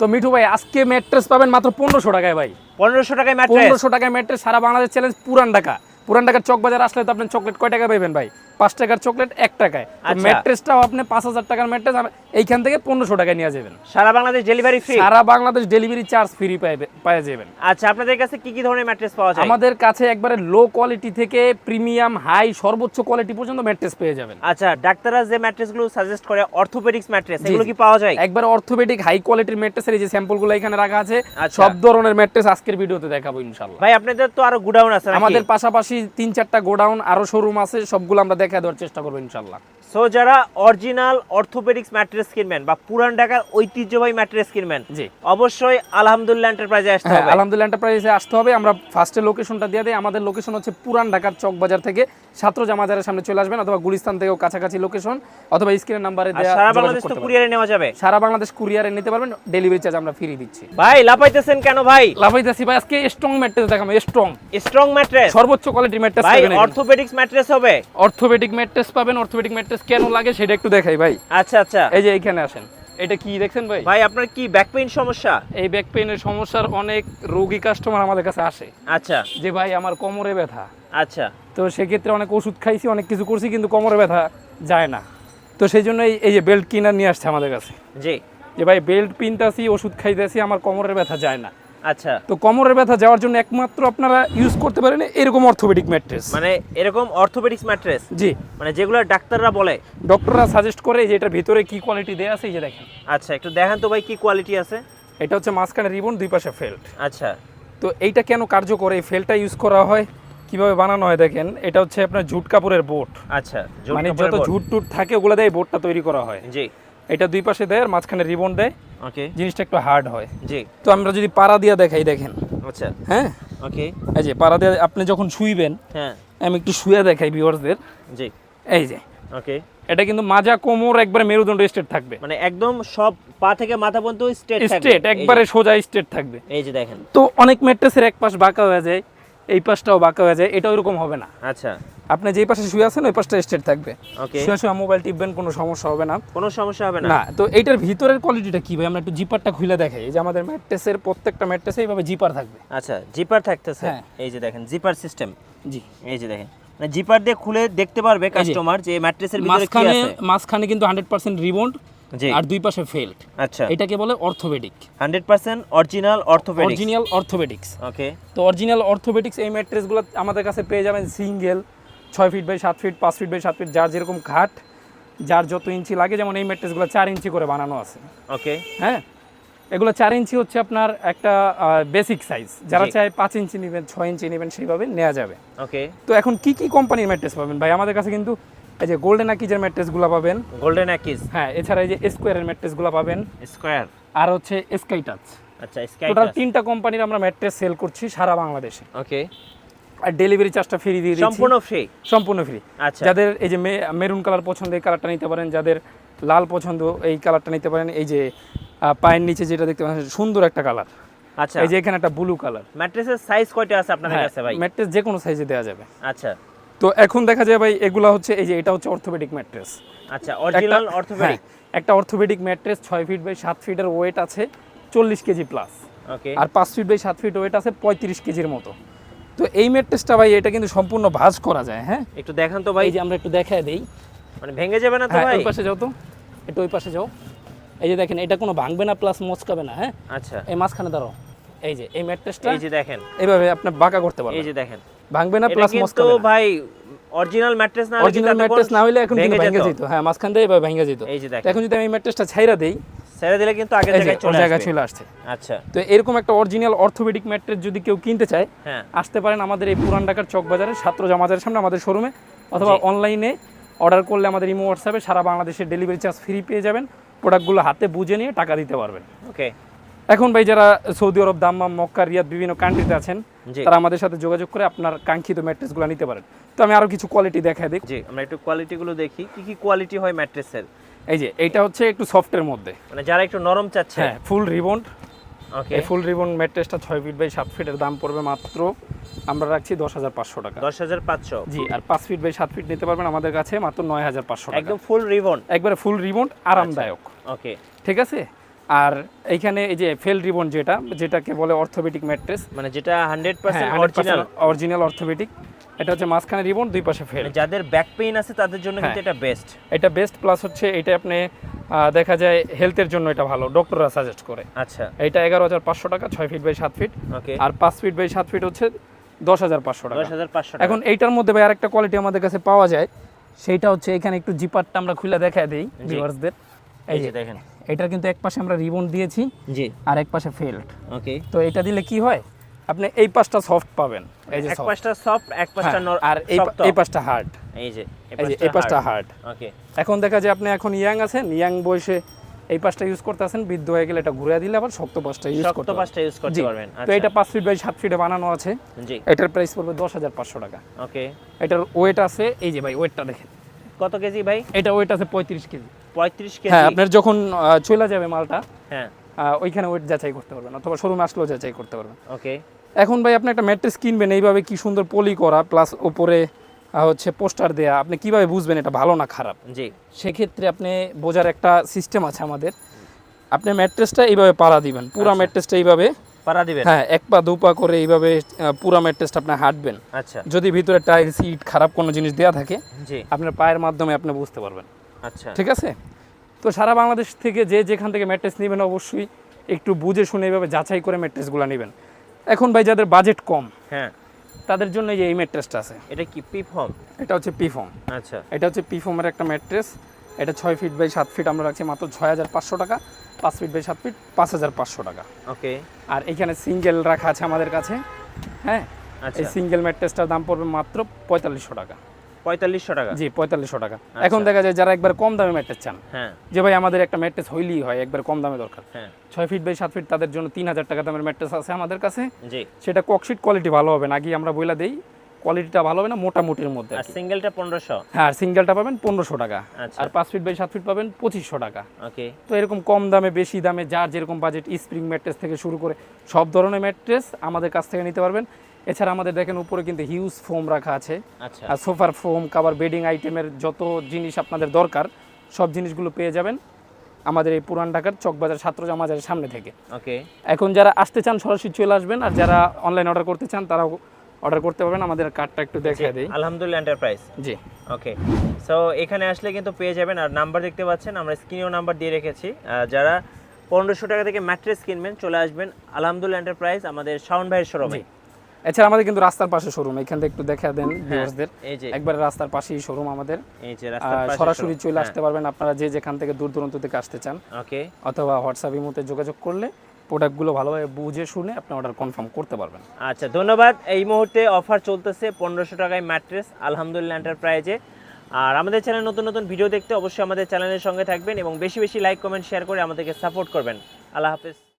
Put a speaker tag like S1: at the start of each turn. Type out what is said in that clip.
S1: তো মিঠু ভাই আজকে ম্যাট্রেস পাবেন মাত্র পনেরোশো টাকায় ভাই।
S2: পনেরোশো টাকায় ম্যাট্রেস
S1: পনেরোশো টাকায় ম্যাট্রেস সারা বাংলাদেশ চ্যালেঞ্জ পুরান ঢাকা। পুরান ঢাকার চক বাজার আসলে তো আপনি চকলেট কয় টাকা পাবেন ভাই? পাঁচ টাকার চকলেট এক টাকায়।
S2: আচ্ছা।
S1: ম্যাট্রেসটাও আপনি পাঁচ হাজার টাকার ম্যাট্রেস এইখান থেকে পনেরোশো টাকায় নিয়ে যাবেন।
S2: সারা বাংলাদেশ ডেলিভারি ফ্রি
S1: সারা বাংলাদেশ ডেলিভারি চার্জ ফ্রি পাওয়া যাবেন।
S2: আচ্ছা আপনাদের কাছে কি কি ধরনের ম্যাট্রেস পাওয়া যায়?
S1: আমাদের কাছে একবারে লো কোয়ালিটি থেকে প্রিমিয়াম হাই সর্বোচ্চ কোয়ালিটি পর্যন্ত ম্যাট্রেস পেয়ে যাবেন।
S2: আচ্ছা ডাক্তাররা যে ম্যাট্রেসগুলো সাজেস্ট করে অর্থোপেডিক্স ম্যাট্রেস এগুলো কি পাওয়া যায়?
S1: একবার অর্থোপেডিক হাই কোয়ালিটির ম্যাট্রেসের এই যে স্যাম্পলগুলো এখানে রাখা আছে
S2: আচ্ছা।
S1: সব ধরনের ম্যাট্রেস আজকের ভিডিওতে দেখাবো ইনশাল্লাহ
S2: ভাই আপনাদের তো আরও গোডাউন আছে
S1: আমাদের পাশাপাশি তিন চারটা গোডাউন আরও শোরুম আছে সবগুলো আমরা দেখা দেওয়ার চেষ্টা করব ইনশাল্লাহ।
S2: সো যারা অরিজিনাল অর্থোপেডিক্স ম্যাট্রেস কিনবেন বা পুরান ঢাকার ঐতিহ্যবাহী ম্যাট্রেস কিনবেন
S1: জি।
S2: অবশ্যই আলহামদুলিল্লাহ এন্টারপ্রাইজে আসতে
S1: হ্যাঁ
S2: হবে।
S1: আলহামদুলিল্লাহ এন্টারপ্রাইজে আসতে হবে। আমরা ফার্স্টে লোকেশনটা দিয়ে দিই। আমাদের লোকেশন হচ্ছে পুরান ঢাকার চক বাজার থেকে ছাত্র জামাজারের সামনে চলে আসবেন অথবা গুলিস্তান থেকেও কাছাকাছি লোকেশন অথবা স্ক্রিনের নাম্বারে দেওয়া
S2: সারা বাংলাদেশ তো। কুরিয়ারে নেওয়া যাবে।
S1: সারা বাংলাদেশ কুরিয়ারে নিতে পারবেন। ডেলিভারি চার্জ আমরা ফ্রি দিচ্ছি।
S2: ভাই লাফাইতেছেন কেন ভাই?
S1: লাভাইতাছি ভাই আজকে স্ট্রং ম্যাট্রেস দেখাবো স্ট্রং
S2: স্ট্রং ম্যাট্রেস
S1: সর্বোচ্চ কোয়ালিটির ম্যাট্রেস
S2: ভাই
S1: পাবেন
S2: অর্থোপেডিক্স ম্যাট্রেস হবে।
S1: অর্থোপেডিক ম্যাট্রেস পাবেন অর্থোপেডিক ম্যাট্রেস কেন লাগে সেটা একটু দেখাই ভাই।
S2: আচ্ছা আচ্ছা।
S1: এই যে এইখানে আসেন। এটা কি দেখছেন ভাই?
S2: ভাই আপনার কি ব্যাক পেইন সমস্যা?
S1: এই ব্যাক পেইনের সমস্যার অনেক রোগী কাস্টমার আমাদের কাছে আসে।
S2: আচ্ছা।
S1: যে ভাই আমার কোমরে ব্যথা।
S2: আচ্ছা।
S1: তো সেক্ষেত্রে অনেক ওষুধ খাইছি অনেক কিছু করছি কিন্তু কোমরে ব্যথা যায় না। তো সেই জন্য এই- এই যে বেল্ট কিনা নিয়ে আসছে আমাদের কাছে।
S2: জি।
S1: যে ভাই বেল্ট পিনতাছি ওষুধ খাইতেছি আমার কোমরের ব্যথা যায় না।
S2: আচ্ছা।
S1: তো কোমরের ব্যথা যাওয়ার জন্য একমাত্র আপনারা ইউজ করতে পারেন এরকম অর্থোপেডিক ম্যাট্রেস
S2: মানে এরকম অর্থোপেডিক্স ম্যাট্রেস
S1: জি।
S2: মানে যেগুলো ডাক্তাররা বলে?
S1: ডক্টররা সাজেস্ট করে যে এটার ভিতরে কি কোয়ালিটি দেয়া আছে এই যে দেখেন।
S2: আচ্ছা একটু দেখান তো ভাই কি কোয়ালিটি আছে।
S1: এটা হচ্ছে মাঝখানে রিবন দুই পাশে ফেল্ট
S2: আচ্ছা।
S1: তো এইটা কেন কার্যকর? এই ফেলটা ইউজ করা হয় কীভাবে বানানো হয় দেখেন এটা হচ্ছে আপনার ঝুট কাপড়ের বোট।
S2: আচ্ছা
S1: মানে যত ঝুট টুট থাকে ওগুলো দিয়ে বোটটা তৈরি করা হয়।
S2: জি।
S1: এটা দুই পাশে দেয় আর মাঝখানে রিবন দেয়।
S2: ওকে
S1: জিনিসটা একটু হার্ড হয়।
S2: জি।
S1: তো আমরা যদি পাড়া দিয়ে দেখাই দেখেন।
S2: আচ্ছা।
S1: হ্যাঁ?
S2: ওকে
S1: এই যে পাড়া দিয়ে আপনি যখন শুইবেন
S2: হ্যাঁ।
S1: আমি একটু শুয়ে দেখাই ভিউয়ার্সদের
S2: জি।
S1: এই যে।
S2: ওকে
S1: এটা কিন্তু মাজা কোমর একবারে মেরুদণ্ড স্টেট থাকবে।
S2: মানে একদম সব পা থেকে মাথা পর্যন্ত স্ট্রেট
S1: স্টেট একবারে সোজা স্টেট থাকবে।
S2: এই যে দেখেন।
S1: তো অনেক ম্যাট্রেসের এক পাশ বাঁকা হয়ে যায়। এই পাশটাও বাঁকা হয়ে যায় এটা ওইরকম হবে না।
S2: আচ্ছা।
S1: আপনি যে পাশে শুয়ে আছেন ওই পাশটা স্টেট থাকবে।
S2: ওকে
S1: শুয়ে শুয়ে মোবাইল টিপবেন কোনো সমস্যা হবে না।
S2: কোনো সমস্যা হবে না।
S1: না তো এইটার ভিতরের কোয়ালিটিটা কি ভাই? আমরা একটু জিপারটা খুলে দেখাই। এই যে আমাদের ম্যাট্রেসের প্রত্যেকটা ম্যাট্রেসে এইভাবে জিপার থাকবে।
S2: আচ্ছা জিপার থাকতেছে?
S1: হ্যাঁ।
S2: এই যে দেখেন জিপার সিস্টেম
S1: জি।
S2: এই যে দেখেন মানে জিপার দিয়ে খুলে দেখতে পারবে কাস্টমার যে। ম্যাট্রেসের ভিতরে কি আছে।
S1: মাঝখানে কিন্তু হান্ড্রেড পার্সেন্ট রিবন্ড
S2: জি
S1: আর দুই পাশে ফেল্ট।
S2: আচ্ছা।
S1: এটাকে বলে orthopaedic.
S2: Hundred percent original orthopaedics.
S1: Original orthopaedics.
S2: Okay.
S1: তো অরিজিনাল অর্থোপেডিক্স এই ম্যাট্রেসগুলো আমাদের কাছে পেয়ে যাবেন সিঙ্গেল ছয় ফিট বাই সাত ফিট পাঁচ ফিট বাই সাত ফিট যার যেরকম ঘাট যার যত ইঞ্চি লাগে যেমন এই ম্যাট্রেসগুলো চার ইঞ্চি করে বানানো আছে।
S2: ওকে।
S1: হ্যাঁ? এগুলো চার ইঞ্চি হচ্ছে আপনার একটা বেসিক সাইজ যারা চায় পাঁচ ইঞ্চি নেবেন ছয় ইঞ্চি নেবেন সেইভাবে নেওয়া যাবে।
S2: ওকে।
S1: তো এখন কি কি কোম্পানির ম্যাট্রেস পাবেন? ভাই আমাদের কাছে কিন্তু এই যে গোল্ডেন আকিজের ম্যাট্রেসগুলো পাবেন।
S2: গোল্ডেন অ্যাকিজ
S1: হ্যাঁ এছাড়া এই যে স্কোয়ারের ম্যাট্রেসগুলো পাবেন।
S2: স্কোয়ার
S1: আর হচ্ছে স্কাই টাচ
S2: আচ্ছা স্কাই
S1: টোটাল তিনটা কোম্পানির আমরা ম্যাট্রেস সেল করছি সারা বাংলাদেশে।
S2: ওকে
S1: আর ডেলিভারি চার্জটা ফ্রি দিয়ে দিচ্ছি।
S2: সম্পূর্ণ ফ্রি
S1: সম্পূর্ণ ফ্রি
S2: আচ্ছা।
S1: যাদের এই যে মেরুন কালার পছন্দ এই কালারটা নিতে পারেন যাদের লাল পছন্দ এই কালারটা নিতে পারেন এই যে পায়ের নিচে যেটা দেখতে পাচ্ছেন সুন্দর একটা কালার
S2: আচ্ছা।
S1: এই যে এখানে একটা ব্লু কালার
S2: ম্যাট্রেসের সাইজ কয়টা আছে আপনাদের কাছে ভাই?
S1: ম্যাট্রেস যে কোনো সাইজে দেওয়া যাবে।
S2: আচ্ছা।
S1: তো এখন দেখা যায় ভাই এগুলা হচ্ছে এই যে এটা হচ্ছে অর্থোপেডিক ম্যাট্রেস
S2: আচ্ছা অরিজিনাল অর্থোপেডিক
S1: একটা অর্থোপেডিক ম্যাট্রেস ছয় ফিট বাই সাত ফিটের ওয়েট আছে চল্লিশ কেজি প্লাস
S2: ওকে
S1: আর পাঁচ ফিট বাই সাত ফিট ওয়েট আছে পঁয়ত্রিশ কেজির মতো। তো এই ম্যাট্রেসটা ভাই এটা কিন্তু সম্পূর্ণ ভাঁজ করা যায় হ্যাঁ?
S2: একটু দেখান তো ভাই।
S1: এই যে আমরা একটু দেখায় দেই।
S2: মানে ভেঙে যাবে না তো
S1: হ্যাঁ
S2: ভাই?
S1: ওই পাশে যাও তো। একটু ওই পাশে যাও। এই যে দেখেন এটা কোনো ভাঙবে না প্লাস মচকাবে না হ্যাঁ?
S2: আচ্ছা।
S1: এই মাঝখানে দাঁড়াও। এই যে এই ম্যাট্রেসটা
S2: এই যে দেখেন।
S1: এইভাবে আপনি বাঁকা করতে পারবেন।
S2: এই যে দেখেন।
S1: ভাঙবে না প্লাস মচকাবে না।
S2: ভাই অরিজিনাল ম্যাট্রেস না
S1: অরিজিনাল ম্যাট্রেস না হলে এখন কিন্তু
S2: ভেঙে যেত।
S1: হ্যাঁ মাঝখান দিয়ে এভাবে ভেঙে যেত। তো এখন যদি আমি এই ম্যাট্রেসটা ছাইরা দেই
S2: ছেড়ে দিলে কিন্তু
S1: এই
S2: জায়গায় চলে আসবে।
S1: চলে আসছে।
S2: আচ্ছা।
S1: তো এরকম একটা অরিজিনাল অর্থোপেডিক ম্যাট্রেস যদি কেউ কিনতে চায়
S2: হ্যাঁ।
S1: আসতে পারেন আমাদের এই পুরান ঢাকার চক বাজারে ছাত্র জামাজারের সামনে আমাদের শোরুমে অথবা অনলাইনে অর্ডার করলে আমাদের ইমো হোয়াটসঅ্যাপে সারা বাংলাদেশের ডেলিভারি চার্জ ফ্রি পেয়ে যাবেন। প্রোডাক্টগুলো হাতে বুঝে নিয়ে টাকা দিতে পারবেন।
S2: ওকে
S1: এখন ভাই যারা Saudi Arab Dammam Mecca Riyadh বিভিন্ন কান্ট্রিতে আছেন তারা আমাদের সাথে যোগাযোগ করে আপনার কাঙ্ক্ষিত ম্যাট্রেসগুলো নিতে পারেন। তো আমি আরও কিছু কোয়ালিটি দেখাই দিই।
S2: জি আমরা একটু কোয়ালিটি গুলো দেখি। কি কি কোয়ালিটি হয় ম্যাট্রেসের
S1: এই যে এইটা হচ্ছে একটু সফটের মধ্যে।
S2: মানে যারা একটু নরম চাচ্ছে?
S1: হ্যাঁ ফুল রিবন্ড
S2: ওকে
S1: এই ফুল রিবন ম্যাট্রেসটা ছয় ফিট বাই সাত ফিটের দাম পড়বে মাত্র আমরা রাখছি দশ হাজার পাঁচশো টাকা।
S2: দশ হাজার পাঁচশো?
S1: জি আর পাঁচ ফিট বাই সাত ফিট নিতে পারবেন আমাদের কাছে মাত্র নয় হাজার পাঁচশো টাকা।
S2: একদম ফুল রিবন
S1: একবারে ফুল রিবন আরামদায়ক।
S2: ওকে
S1: ঠিক আছে? আর এইখানে এই যে ফেল রিবন যেটা যেটাকে বলে অর্থোপেডিক ম্যাট্রেস।
S2: মানে যেটা hundred percent
S1: original
S2: original
S1: orthopaedic এটা হচ্ছে মাঝখানে রিবন দুই পাশে ফেল।
S2: যাদের ব্যাক পেইন আছে তাদের জন্য কিন্তু
S1: হ্যাঁ।
S2: এটা বেস্ট
S1: এটা বেস্ট প্লাস হচ্ছে এটা আপনি দেখা যায় হেলথের জন্য এটা ভালো। ডক্টররা সাজেস্ট করে।
S2: আচ্ছা।
S1: এটা এগারো হাজার পাঁচশো টাকা ছয় ফিট বাই সাত ফিট
S2: ওকে
S1: আর পাঁচ ফিট বাই সাত ফিট হচ্ছে দশ হাজার পাঁচশো টাকা।
S2: দশ হাজার পাঁচশো
S1: এখন এইটার মধ্যে ভাই আরেকটা কোয়ালিটি আমাদের কাছে পাওয়া যায় সেইটা হচ্ছে এখানে একটু জিপারটা আমরা খুলে দেখা দিই ভিউয়ার্সদের
S2: এই যে। দেখেন।
S1: এটার কিন্তু এক পাশে আমরা রিবন দিয়েছি
S2: জি।
S1: আর এক পাশে ফেল্ড
S2: ওকে।
S1: তো এটা দিলে কি হয়? আপনি এই পাশটা সফট পাবেন। এই যে
S2: এক পাশটা সফট এক পাশটা
S1: হ্যাঁ, আর এই এই পাশটা হার্ড
S2: এই যে
S1: এই পাশটা হার্ড
S2: ওকে।
S1: এখন দেখা যায় আপনি এখন ইয়াং আছেন ইয়াং বয়সে এই পাশটা ইউজ করতে আছেন বৃদ্ধ হয়ে গেলে এটা ঘুরে দিলে আবার শক্ত পাশটা ইউজ করতে।
S2: পাশটা ইউজ করতে পারবেন।
S1: তো এটা পাঁচ ফিট বাই সাত ফিটে বানানো আছে।
S2: জি।
S1: এটার প্রাইস পড়বে দশ হাজার পাঁচশো টাকা।
S2: ওকে।
S1: এটার ওয়েট আছে এই যে ভাই ওয়েটটা দেখেন।
S2: কত কেজি ভাই?
S1: এটা ওয়েট আছে পঁয়ত্রিশ কেজি।
S2: পঁয়ত্রিশ
S1: হ্যাঁ
S2: কেজি
S1: আপনার যখন চলে যাবে মালটা
S2: হ্যাঁ।
S1: ওইখানে ওয়েট যাচাই করতে পারবেন অথবা শোরুমে আসলেও যাচাই করতে পারবেন।
S2: ওকে।
S1: এখন ভাই আপনি একটা ম্যাট্রেস কিনবেন এইভাবে কি সুন্দর পলি করা প্লাস উপরে হচ্ছে পোস্টার দেয়া আপনি কীভাবে বুঝবেন এটা ভালো না খারাপ?
S2: জি।
S1: সেক্ষেত্রে আপনি বোঝার একটা সিস্টেম আছে আমাদের। আপনি ম্যাট্রেসটা এইভাবে পাড়া দিবেন পুরা
S2: আচ্ছা।
S1: ম্যাট্রেসটা এইভাবে
S2: পাড়া দিবেন?
S1: হ্যাঁ এক পা দু পা করে এইভাবে পুরা ম্যাট্রেসটা আপনি হাঁটবেন।
S2: আচ্ছা।
S1: যদি ভিতরে টাইল সিট খারাপ কোনো জিনিস দেওয়া থাকে
S2: জি।
S1: আপনার পায়ের মাধ্যমে আপনি বুঝতে পারবেন।
S2: আচ্ছা।
S1: ঠিক আছে? তো সারা বাংলাদেশ থেকে যে যেখান থেকে ম্যাট্রেস নেবেন অবশ্যই একটু বুঝে শুনে এইভাবে যাচাই করে ম্যাট্রেসগুলো নেবেন। এখন ভাই যাদের বাজেট কম
S2: হ্যাঁ।
S1: তাদের জন্য এই যে এই ম্যাট্রেসটা আছে।
S2: এটা কি পিপ হোম
S1: এটা হচ্ছে পিফর্ম
S2: আচ্ছা।
S1: এটা হচ্ছে পিফর্মের একটা ম্যাট্রেস। এটা ছয় ফিট বাই সাত ফিট আমরা রাখছি মাত্র ছয় হাজার পাঁচশো টাকা। পাঁচ ফিট বাই সাত ফিট পাঁচ হাজার পাঁচশো টাকা।
S2: ওকে।
S1: আর এখানে সিঙ্গেল রাখা আছে আমাদের কাছে। হ্যাঁ?
S2: আচ্ছা।
S1: এই সিঙ্গেল ম্যাট্রেসটার দাম পড়বে মাত্র পঁয়তাল্লিশশো টাকা।
S2: পঁয়তাল্লিশশো টাকা।
S1: জি পঁয়তাল্লিশশো টাকা। এখন দেখা যায় যারা একবার কম দামে ম্যাট্রেস চান
S2: হ্যাঁ।
S1: যে ভাই আমাদের একটা ম্যাট্রেস হইলেই হয় একবার কম দামে দরকার।
S2: হ্যাঁ।
S1: ছয় ফিট বাই সাত ফিট তাদের জন্য তিন হাজার টাকা দামের ম্যাট্রেস আছে আমাদের কাছে।
S2: জি।
S1: সেটা ককশিট কোয়ালিটি ভালো হবে না আমরা বইলা দেই কোয়ালিটিটা ভালো হবে না মোটামুটির মধ্যে আর
S2: সিঙ্গেলটা
S1: হ্যাঁ সিঙ্গেলটা পাবেন পনেরোশো টাকা।
S2: আচ্ছা।
S1: আর পাঁচ ফিট বাই সাত ফিট পাবেন পঁচিশশো টাকা।
S2: ওকে।
S1: তো এরকম কম দামে বেশি দামে যার যেরকম বাজেট স্প্রিং ম্যাট্রেস থেকে শুরু করে সব ধরনের ম্যাট্রেস আমাদের কাছ থেকে নিতে পারবেন। এছাড়া আমাদের দেখেন উপরে কিন্তু হিউজ ফোম রাখা আছে।
S2: আচ্ছা।
S1: আর সোফার ফোম কাভার বেডিং আইটেমের যত জিনিস আপনাদের দরকার সব জিনিসগুলো পেয়ে যাবেন আমাদের এই পুরান ঢাকার চকবাজার ছাত্রজা মাজারের সামনে থেকে।
S2: ওকে।
S1: এখন যারা আসতে চান সরাসরি চলে আসবেন আর যারা অনলাইন অর্ডার করতে চান তারাও অর্ডার করতে পারবেন। আমাদের কার্ডটা একটু দেখিয়ে দিই।
S2: আলহামদুলিল্লাহ এন্টারপ্রাইজ
S1: জি।
S2: ওকে। সো এখানে আসলে কিন্তু পেয়ে যাবেন আর নাম্বার দেখতে পাচ্ছেন আমরা স্ক্রিনেও নাম্বার দিয়ে রেখেছি। যারা পনেরোশো টাকা থেকে ম্যাট্রেস কিনবেন চলে আসবেন আলহামদুলিল্লাহ এন্টারপ্রাইজ আমাদের শাওন ভাইয়ের শোরুমে।
S1: এছাড়া আমাদের কিন্তু রাস্তার পাশে শোরুম এখান থেকে একটু দেখা দেন
S2: হ্যাঁ,
S1: ভিউয়ার্সদের
S2: এই যে
S1: একবারে রাস্তার পাশেই শোরুম আমাদের। সরাসরি চলে
S2: হ্যাঁ,
S1: আসতে পারবেন আপনারা যে যেখান থেকে দূর দূরান্ত থেকে আসতে চান।
S2: ওকে
S1: অথবা হোয়াটসঅ্যাপ ইমোতে যোগাযোগ করলে প্রোডাক্টগুলো ভালোভাবে বুঝে শুনে আপনি অর্ডার কনফার্ম করতে পারবেন।
S2: আচ্ছা ধন্যবাদ। এই মুহূর্তে অফার চলতেছে পনেরোশো টাকায় ম্যাট্রেস আলহামদুলিল্লাহ এন্টারপ্রাইজে আর আমাদের চ্যানেল নতুন নতুন ভিডিও দেখতে অবশ্যই আমাদের চ্যানেলের সঙ্গে থাকবেন এবং বেশি বেশি লাইক কমেন্ট শেয়ার করে আমাদেরকে সাপোর্ট করবেন। আল্লাহ হাফেজ।